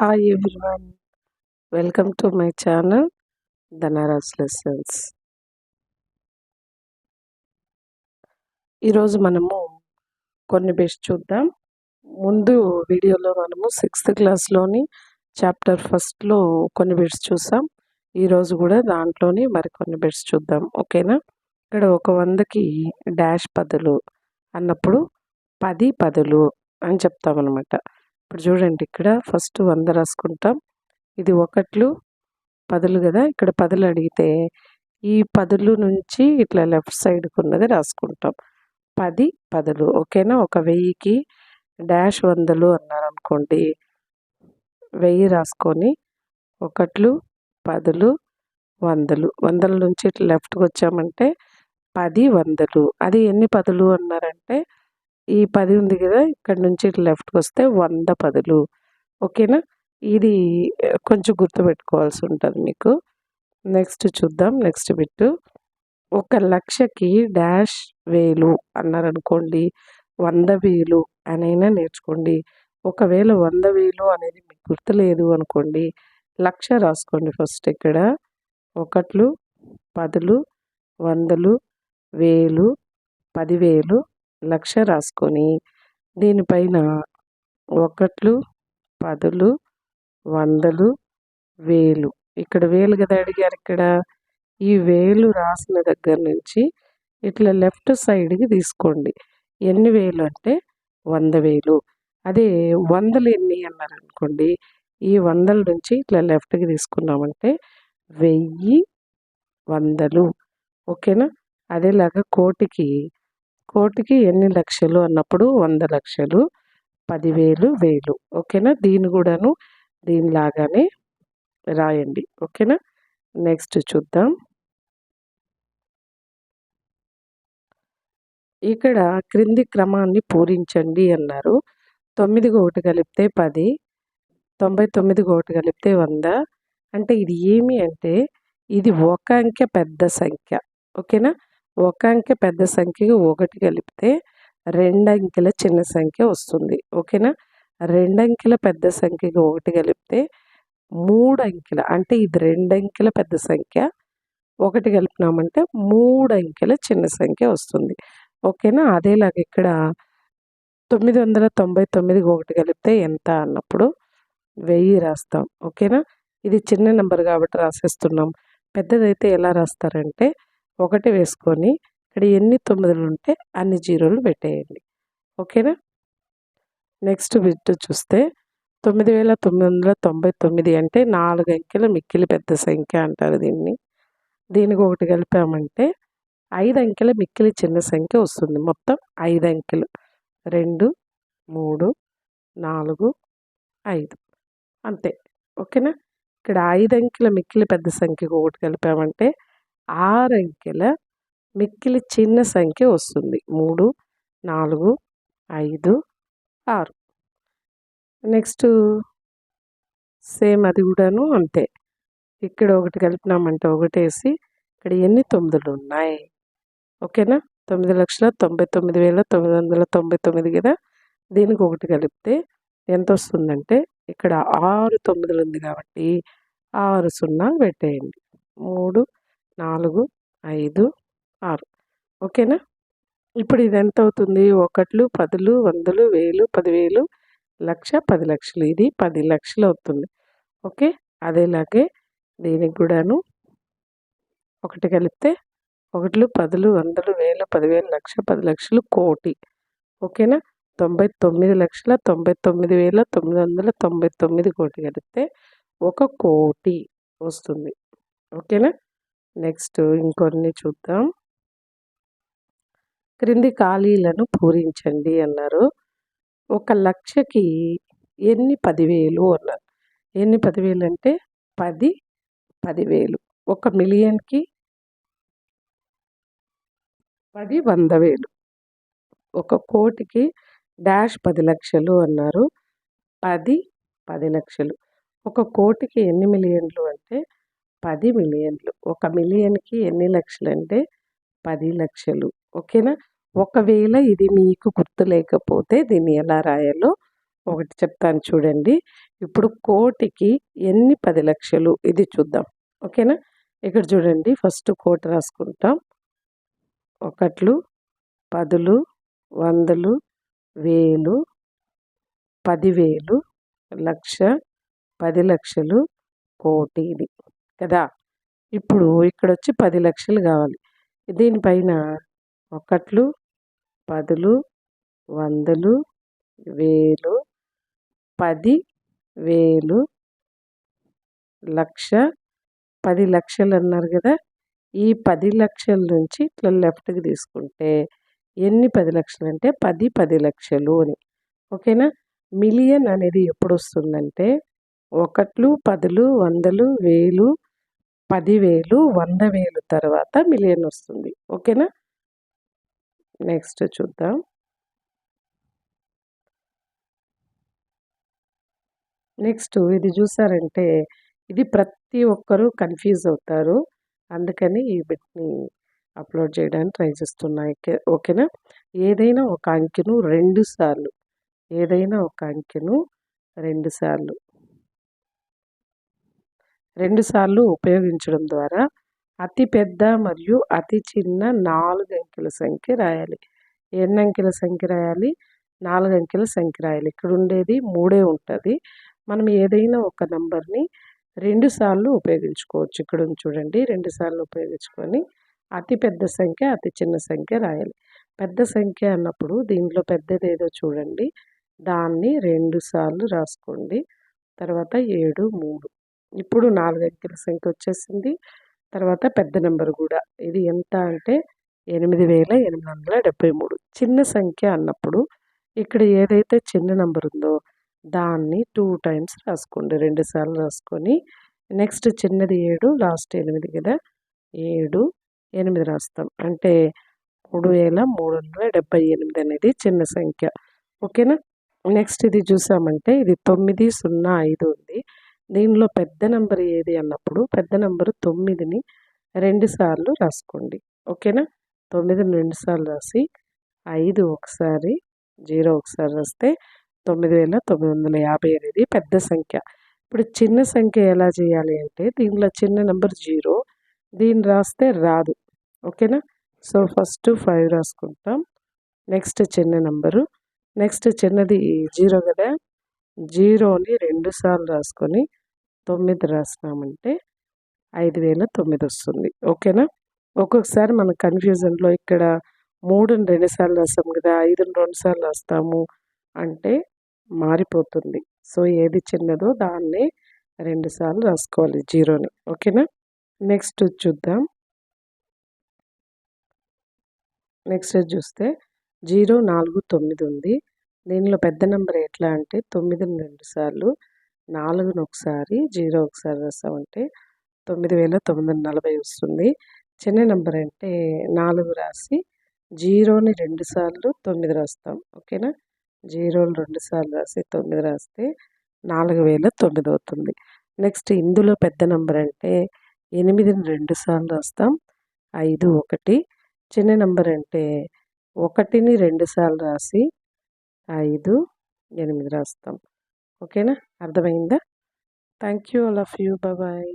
Hi everyone welcome to my channel Dhanraj lessons ఈరోజు మనము కొన్ని బెస్ట్ చూద్దాం. ముందు వీడియోలో మనము సిక్స్త్ క్లాస్లోని చాప్టర్ ఫస్ట్లో కొన్ని బెడ్స్ చూసాం. ఈరోజు కూడా దాంట్లోని మరికొన్ని బెడ్స్ చూద్దాం. ఓకేనా? ఇక్కడ ఒక వందకి డాష్ పదులు అన్నప్పుడు పది పదులు అని చెప్తామన్నమాట. ఇప్పుడు చూడండి ఇక్కడ ఫస్ట్ వంద రాసుకుంటాం. ఇది ఒకట్లు పదులు కదా? ఇక్కడ పదులు అడిగితే ఈ పదులు నుంచి ఇట్లా లెఫ్ట్ సైడ్కి ఉన్నది రాసుకుంటాం. పది పదులు ఓకేనా? ఒక వెయ్యికి డాష్ వందలు అన్నారనుకోండి వెయ్యి రాసుకొని ఒకట్లు పదులు వందలు. వందల నుంచి ఇట్లా లెఫ్ట్కి వచ్చామంటే పది వందలు. అది ఎన్ని పదులు అన్నారంటే ఈ పది ఉంది కదా ఇక్కడ నుంచి లెఫ్ట్కి వస్తే వంద పదులు. ఓకేనా? ఇది కొంచెం గుర్తుపెట్టుకోవాల్సి ఉంటుంది మీకు. నెక్స్ట్ చూద్దాం నెక్స్ట్ బిట్ ఒక లక్షకి డాష్ వేలు అన్నారనుకోండి వంద వేలు అనైనా నేర్చుకోండి. ఒకవేళ వంద వేలు అనేది మీకు గుర్తులేదు అనుకోండి లక్ష రాసుకోండి ఫస్ట్ ఇక్కడ. ఒకట్లు పదులు వందలు వేలు పదివేలు లక్ష రాసుకొని దీనిపైన ఒకట్లు పదులు వందలు వేలు. ఇక్కడ వేలు కదా అడిగారు ఇక్కడ? ఈ వేలు రాసిన దగ్గర నుంచి ఇట్లా లెఫ్ట్ సైడ్కి తీసుకోండి. ఎన్ని వేలు అంటే వంద వేలు. అదే వందలు ఎన్ని అన్నారు అనుకోండి ఈ వందల నుంచి ఇట్లా లెఫ్ట్కి తీసుకున్నామంటే వెయ్యి వందలు. ఓకేనా? అదేలాగా కోటికి కోటికి ఎన్ని లక్షలు అన్నప్పుడు వంద లక్షలు పదివేలు వేలు. ఓకేనా? దీని కూడాను దీనిలాగానే రాయండి. ఓకేనా? నెక్స్ట్ చూద్దాం. ఇక్కడ క్రింది క్రమాన్ని పూరించండి అన్నారు. తొమ్మిది ఒకటి కలిపితే పది తొంభై తొమ్మిది ఒకటి కలిపితే వంద. అంటే ఇది ఏమి అంటే ఇది ఒక అంకె పెద్ద సంఖ్య. ఓకేనా? ఒక అంకె పెద్ద సంఖ్యకి ఒకటి కలిపితే రెండు అంకెల చిన్న సంఖ్య వస్తుంది. ఓకేనా? రెండు అంకెల పెద్ద సంఖ్యకి ఒకటి కలిపితే మూడు అంకెల అంటే ఇది రెండు అంకెల పెద్ద సంఖ్య ఒకటి కలిపినామంటే మూడు అంకెల చిన్న సంఖ్య వస్తుంది. ఓకేనా? అదేలాగా ఇక్కడ తొమ్మిది వందల తొంభై తొమ్మిదికి ఒకటి కలిపితే ఎంత అన్నప్పుడు వెయ్యి రాస్తాం. ఓకేనా? ఇది చిన్న నెంబర్ కాబట్టి రాసేస్తున్నాం. పెద్దదైతే ఎలా రాస్తారంటే ఒకటి వేసుకొని ఇక్కడ ఎన్ని తొమ్మిదిలు ఉంటే అన్ని జీరోలు పెట్టేయండి. ఓకేనా? నెక్స్ట్ బిట్ చూస్తే తొమ్మిది వేల తొమ్మిది వందల తొంభై తొమ్మిది అంటే నాలుగు అంకెల మిక్కిలి పెద్ద సంఖ్య అంటారు దీన్ని. దీనికి ఒకటి కలిపామంటే ఐదు అంకెల మిక్కిలి చిన్న సంఖ్య వస్తుంది. మొత్తం ఐదు అంకెలు. రెండు మూడు నాలుగు ఐదు. అంతే. ఓకేనా? ఇక్కడ ఐదు అంకెల మిక్కిలి పెద్ద సంఖ్యకు ఒకటి కలిపామంటే ఆరు అంకెల మిక్కిలి చిన్న సంఖ్య వస్తుంది. మూడు నాలుగు ఐదు ఆరు. నెక్స్ట్ సేమ్ అది కూడాను అంతే. ఇక్కడ ఒకటి కలిపినామంటే ఒకటేసి ఇక్కడ ఎన్ని తొమ్మిదిలు ఉన్నాయి? ఓకేనా? తొమ్మిది లక్షల తొంభై తొమ్మిది వేల తొమ్మిది వందల తొంభై తొమ్మిది కదా? దీనికి ఒకటి కలిపితే ఎంత వస్తుందంటే ఇక్కడ ఆరు తొమ్మిదిలు ఉంది కాబట్టి ఆరు సున్నా పెట్టేయండి. మూడు నాలుగు ఐదు ఆరు. ఓకేనా? ఇప్పుడు ఇది ఎంత అవుతుంది ఒకట్లు పదులు వందలు వేలు పదివేలు లక్ష పది లక్షలు. ఇది పది లక్షలు అవుతుంది. ఓకే? అదేలాగే దీనికి కూడాను ఒకటి కలిపితే ఒకట్లు పదులు వందలు వేలు పదివేలు లక్ష పది లక్షలు కోటి. ఓకేనా? తొంభై తొమ్మిది లక్షల తొంభై తొమ్మిది వేల తొమ్మిది వందల తొంభై తొమ్మిది కోటి కలిపితే ఒక కోటి వస్తుంది. ఓకేనా? నెక్స్ట్ ఇంకొన్ని చూద్దాం. క్రింది ఖాళీలను పూరించండి అన్నారు. ఒక లక్షకి ఎన్ని పదివేలు అన్నారు. ఎన్ని పదివేలు అంటే పది పదివేలు. ఒక మిలియన్కి పది వంద వేలు. ఒక కోటికి డాష్ పది లక్షలు అన్నారు. పది పది లక్షలు. ఒక కోటికి ఎన్ని మిలియన్లు అంటే పది మిలియన్లు. ఒక మిలియన్కి ఎన్ని లక్షలు అంటే పది లక్షలు. ఓకేనా? ఒకవేళ ఇది మీకు గుర్తు లేకపోతే దీన్ని ఎలా రాయాలో ఒకటి చెప్తాను చూడండి. ఇప్పుడు కోటికి ఎన్ని పది లక్షలు? ఇది చూద్దాం. ఓకేనా? ఇక్కడ చూడండి. ఫస్ట్ కోటి రాసుకుంటాం. ఒకట్లు పదులు వందలు వేలు పదివేలు లక్ష పది లక్షలు కోటి ఇది కదా! ఇప్పుడు ఇక్కడ వచ్చి పది లక్షలు కావాలి. దీనిపైన ఒకట్లు పదులు వందలు వేలు పది వేలు లక్ష పది లక్షలు అన్నారు కదా! ఈ పది లక్షల నుంచి ఇట్లా లెఫ్ట్కి తీసుకుంటే ఎన్ని పది లక్షలు అంటే పది పది లక్షలు అని. ఓకేనా? మిలియన్ అనేది ఎప్పుడు వస్తుందంటే ఒకట్లు పదులు వందలు వేలు పదివేలు వంద వేలు తర్వాత మిలియన్ వస్తుంది. ఓకేనా? నెక్స్ట్ చూద్దాం. నెక్స్ట్ ఇది చూసారంటే ఇది ప్రతి ఒక్కరూ కన్ఫ్యూజ్ అవుతారు. అందుకని ఈ బిట్ని అప్లోడ్ చేయడానికి ట్రై చేస్తున్నాయి ఓకేనా? ఏదైనా ఒక అంకెను రెండు సార్లు ఏదైనా ఒక అంకెను రెండు సార్లు రెండు సార్లు ఉపయోగించడం ద్వారా అతి పెద్ద మరియు అతి చిన్న నాలుగు అంకెల సంఖ్య రాయాలి. ఎన్ని అంకెల సంఖ్య రాయాలి? నాలుగు అంకెల సంఖ్య రాయాలి. ఇక్కడ ఉండేది మూడే ఉంటుంది. మనం ఏదైనా ఒక నెంబర్ని రెండుసార్లు ఉపయోగించుకోవచ్చు. ఇక్కడ చూడండి రెండుసార్లు ఉపయోగించుకొని అతి పెద్ద సంఖ్య అతి చిన్న సంఖ్య రాయాలి. పెద్ద సంఖ్య అన్నప్పుడు దీంట్లో పెద్దది ఏదో చూడండి. దాన్ని రెండు సార్లు రాసుకోండి. తర్వాత ఏడు మూడు. ఇప్పుడు నాలుగు అంకెల సంఖ్య వచ్చేసింది. తర్వాత పెద్ద నెంబర్ కూడా. ఇది ఎంత అంటే ఎనిమిది వేల ఎనిమిది వందల డెబ్బై మూడు. చిన్న సంఖ్య అన్నప్పుడు ఇక్కడ ఏదైతే చిన్న నెంబర్ ఉందో దాన్ని టూ టైమ్స్ రాసుకోండి. రెండు సార్లు రాసుకొని నెక్స్ట్ చిన్నది ఏడు లాస్ట్ ఎనిమిది కదా. ఏడు ఎనిమిది రాస్తాం. అంటే మూడు వేల మూడు వందల డెబ్బై ఎనిమిది అనేది చిన్న సంఖ్య. ఓకేనా? నెక్స్ట్ ఇది చూసామంటే ఇది తొమ్మిది సున్నా ఐదు ఉంది. దీనిలో పెద్ద నెంబర్ ఏది అన్నప్పుడు పెద్ద నెంబరు తొమ్మిదిని రెండుసార్లు రాసుకోండి. ఓకేనా? తొమ్మిదిని రెండు సార్లు రాసి ఐదు ఒకసారి జీరో ఒకసారి రాస్తే తొమ్మిది వేల తొమ్మిది వందల యాభై అనేది పెద్ద సంఖ్య. ఇప్పుడు చిన్న సంఖ్య ఎలా చేయాలి అంటే దీనిలో చిన్న నెంబర్ జీరో దీన్ని రాస్తే రాదు. ఓకేనా? సో ఫస్ట్ ఫైవ్ రాసుకుంటాం. నెక్స్ట్ చిన్న నెంబరు. నెక్స్ట్ చిన్నది జీరో కదా? జీరోని రెండు సార్లు రాసుకొని తొమ్మిది రాసినామంటే ఐదు వేల తొమ్మిది వస్తుంది. ఓకేనా? ఒక్కొక్కసారి మన కన్ఫ్యూజన్లో ఇక్కడ మూడుని రెండుసార్లు రాస్తాము కదా ఐదుని రెండుసార్లు రాస్తాము అంటే మారిపోతుంది. సో ఏది చిన్నదో దాన్నే రెండుసార్లు రాసుకోవాలి జీరోని. ఓకేనా? నెక్స్ట్ చూద్దాం. నెక్స్ట్ చూస్తే జీరో నాలుగు తొమ్మిది ఉంది. దీనిలో పెద్ద నెంబర్ ఎట్లా అంటే తొమ్మిదిని రెండు సార్లు నాలుగును ఒకసారి జీరో ఒకసారి రాసామంటే తొమ్మిది వేల తొమ్మిది వందల నలభై వస్తుంది. చిన్న నెంబర్ అంటే నాలుగు రాసి జీరోని రెండు సార్లు తొమ్మిది రాస్తాం. ఓకేనా? జీరోలు రెండు సార్లు రాసి తొమ్మిది రాస్తే నాలుగు వేల తొమ్మిది అవుతుంది. నెక్స్ట్ ఇందులో పెద్ద నెంబర్ అంటే ఎనిమిదిని రెండు సార్లు రాస్తాం. ఐదు ఒకటి. చిన్న నెంబర్ అంటే ఒకటిని రెండు సార్లు రాసి ఐదు ఎనిమిది రాస్తాం. ఓకేనా? అర్థమైందా? Thank you all of you. Bye.